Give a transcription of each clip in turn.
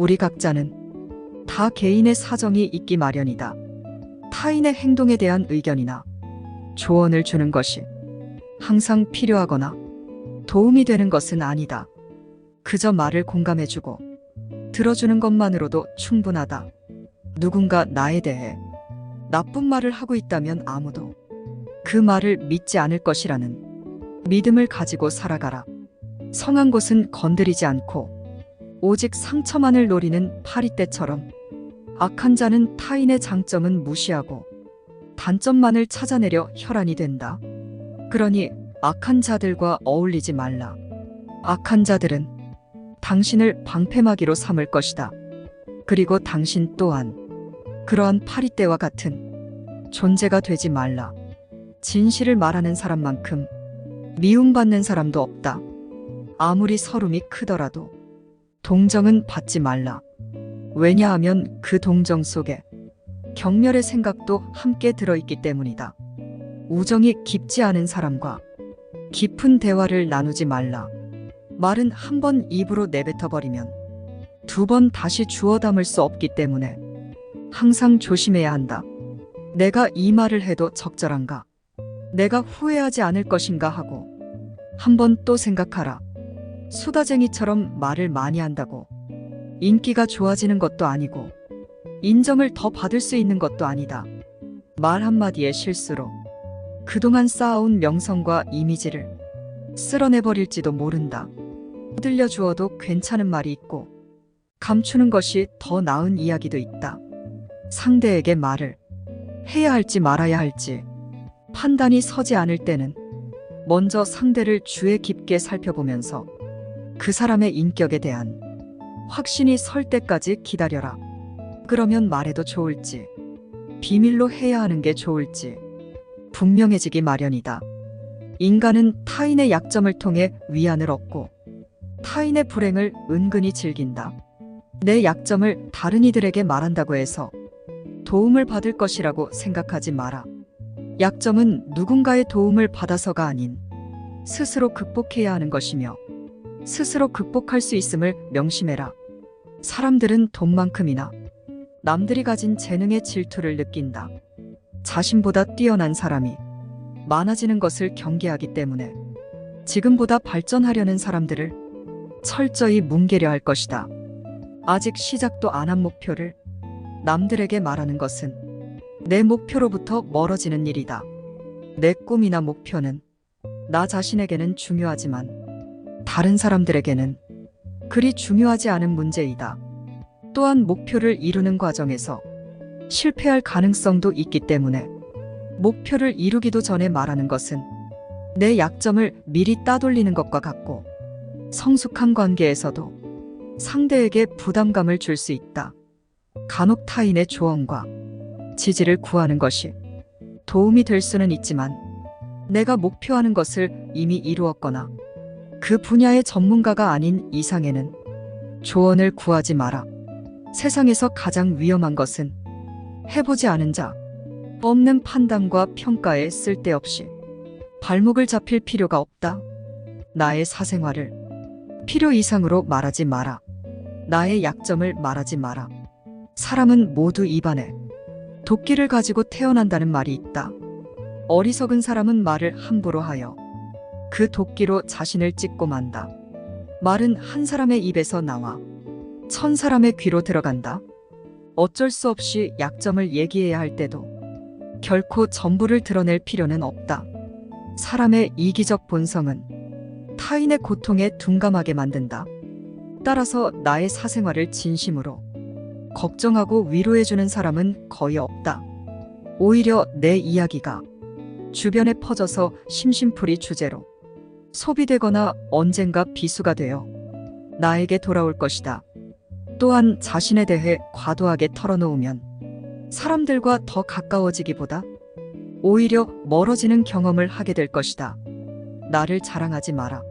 우리 각자는 다 개인의 사정이 있기 마련이다. 타인의 행동에 대한 의견이나 조언을 주는 것이 항상 필요하거나 도움이 되는 것은 아니다. 그저 말을 공감해주고 들어주는 것만으로도 충분하다. 누군가 나에 대해 나쁜 말을 하고 있다면 아무도 그 말을 믿지 않을 것이라는 믿음을 가지고 살아가라. 성한 곳은 건드리지 않고 오직 상처만을 노리는 파리떼처럼 악한 자는 타인의 장점은 무시하고 단점만을 찾아내려 혈안이 된다. 그러니 악한 자들과 어울리지 말라. 악한 자들은 당신을 방패막이로 삼을 것이다. 그리고 당신 또한 그러한 파리떼와 같은 존재가 되지 말라. 진실을 말하는 사람만큼 미움받는 사람도 없다. 아무리 서름이 크더라도 동정은 받지 말라. 왜냐하면 그 동정 속에 경멸의 생각도 함께 들어있기 때문이다. 우정이 깊지 않은 사람과 깊은 대화를 나누지 말라. 말은 한 번 입으로 내뱉어 버리면 두 번 다시 주워 담을 수 없기 때문에 항상 조심해야 한다. 내가 이 말을 해도 적절한가? 내가 후회하지 않을 것인가 하고 한 번 또 생각하라. 수다쟁이처럼 말을 많이 한다고 인기가 좋아지는 것도 아니고 인정을 더 받을 수 있는 것도 아니다. 말 한마디의 실수로 그동안 쌓아온 명성과 이미지를 쓸어내버릴지도 모른다. 들려 주어도 괜찮은 말이 있고 감추는 것이 더 나은 이야기도 있다. 상대에게 말을 해야 할지 말아야 할지 판단이 서지 않을 때는 먼저 상대를 주의 깊게 살펴보면서 그 사람의 인격에 대한 확신이 설 때까지 기다려라. 그러면 말해도 좋을지, 비밀로 해야 하는 게 좋을지 분명해지기 마련이다. 인간은 타인의 약점을 통해 위안을 얻고 타인의 불행을 은근히 즐긴다. 내 약점을 다른 이들에게 말한다고 해서 도움을 받을 것이라고 생각하지 마라. 약점은 누군가의 도움을 받아서가 아닌 스스로 극복해야 하는 것이며 스스로 극복할 수 있음을 명심해라. 사람들은 돈만큼이나 남들이 가진 재능의 질투를 느낀다. 자신보다 뛰어난 사람이 많아지는 것을 경계하기 때문에 지금보다 발전하려는 사람들을 철저히 뭉개려 할 것이다. 아직 시작도 안 한 목표를 남들에게 말하는 것은 내 목표로부터 멀어지는 일이다. 내 꿈이나 목표는 나 자신에게는 중요하지만 다른 사람들에게는 그리 중요하지 않은 문제이다. 또한 목표를 이루는 과정에서 실패할 가능성도 있기 때문에 목표를 이루기도 전에 말하는 것은 내 약점을 미리 따돌리는 것과 같고 성숙한 관계에서도 상대에게 부담감을 줄 수 있다. 간혹 타인의 조언과 지지를 구하는 것이 도움이 될 수는 있지만 내가 목표하는 것을 이미 이루었거나 그 분야의 전문가가 아닌 이상에는 조언을 구하지 마라. 세상에서 가장 위험한 것은 해보지 않은 자, 없는 판단과 평가에 쓸데없이 발목을 잡힐 필요가 없다. 나의 사생활을 필요 이상으로 말하지 마라. 나의 약점을 말하지 마라. 사람은 모두 입안에 도끼를 가지고 태어난다는 말이 있다. 어리석은 사람은 말을 함부로 하여 그 도끼로 자신을 찢고 만다. 말은 한 사람의 입에서 나와 천 사람의 귀로 들어간다. 어쩔 수 없이 약점을 얘기해야 할 때도 결코 전부를 드러낼 필요는 없다. 사람의 이기적 본성은 타인의 고통에 둔감하게 만든다. 따라서 나의 사생활을 진심으로 걱정하고 위로해주는 사람은 거의 없다. 오히려 내 이야기가 주변에 퍼져서 심심풀이 주제로 소비되거나 언젠가 비수가 되어 나에게 돌아올 것이다. 또한 자신에 대해 과도하게 털어놓으면 사람들과 더 가까워지기보다 오히려 멀어지는 경험을 하게 될 것이다. 나를 자랑하지 마라.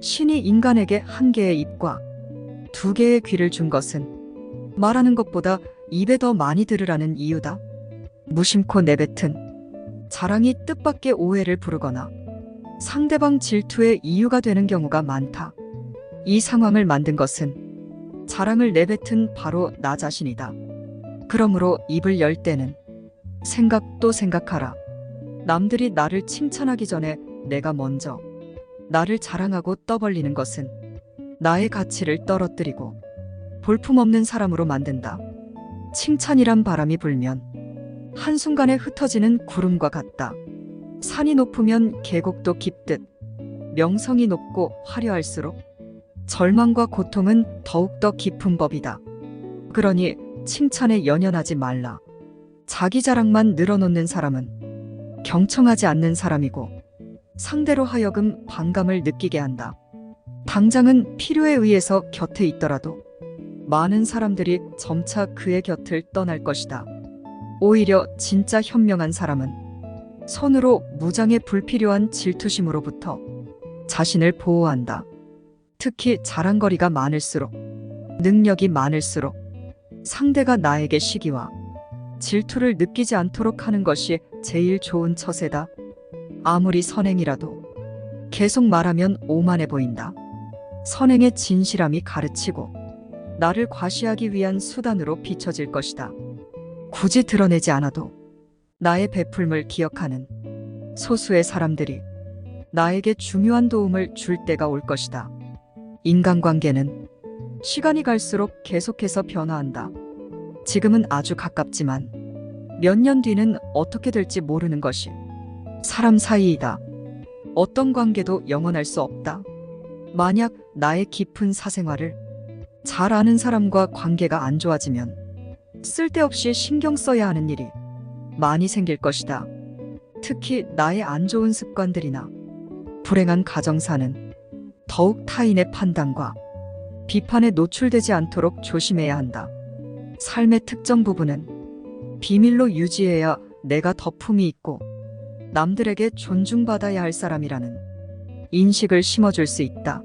신이 인간에게 한 개의 입과 두 개의 귀를 준 것은 말하는 것보다 입에 더 많이 들으라는 이유다. 무심코 내뱉은 자랑이 뜻밖의 오해를 부르거나 상대방 질투의 이유가 되는 경우가 많다. 이 상황을 만든 것은 자랑을 내뱉은 바로 나 자신이다. 그러므로 입을 열 때는 생각도 생각하라. 남들이 나를 칭찬하기 전에 내가 먼저 나를 자랑하고 떠벌리는 것은 나의 가치를 떨어뜨리고 볼품없는 사람으로 만든다. 칭찬이란 바람이 불면 한순간에 흩어지는 구름과 같다. 산이 높으면 계곡도 깊듯 명성이 높고 화려할수록 절망과 고통은 더욱더 깊은 법이다. 그러니 칭찬에 연연하지 말라. 자기 자랑만 늘어놓는 사람은 경청하지 않는 사람이고 상대로 하여금 반감을 느끼게 한다. 당장은 필요에 의해서 곁에 있더라도 많은 사람들이 점차 그의 곁을 떠날 것이다. 오히려 진짜 현명한 사람은 손으로 무장의 불필요한 질투심으로부터 자신을 보호한다. 특히 자랑거리가 많을수록, 능력이 많을수록 상대가 나에게 시기와 질투를 느끼지 않도록 하는 것이 제일 좋은 처세다. 아무리 선행이라도 계속 말하면 오만해 보인다. 선행의 진실함이 가르치고 나를 과시하기 위한 수단으로 비춰질 것이다. 굳이 드러내지 않아도 나의 베풀물 기억하는 소수의 사람들이 나에게 중요한 도움을 줄 때가 올 것이다. 인간관계는 시간이 갈수록 계속해서 변화한다. 지금은 아주 가깝지만 몇 년 뒤는 어떻게 될지 모르는 것이 사람 사이이다. 어떤 관계도 영원할 수 없다. 만약 나의 깊은 사생활을 잘 아는 사람과 관계가 안 좋아지면 쓸데없이 신경 써야 하는 일이 많이 생길 것이다. 특히 나의 안 좋은 습관들이나 불행한 가정사는 더욱 타인의 판단과 비판에 노출되지 않도록 조심해야 한다. 삶의 특정 부분은 비밀로 유지해야 내가 덕품이 있고 남들에게 존중받아야 할 사람이라는 인식을 심어줄 수 있다.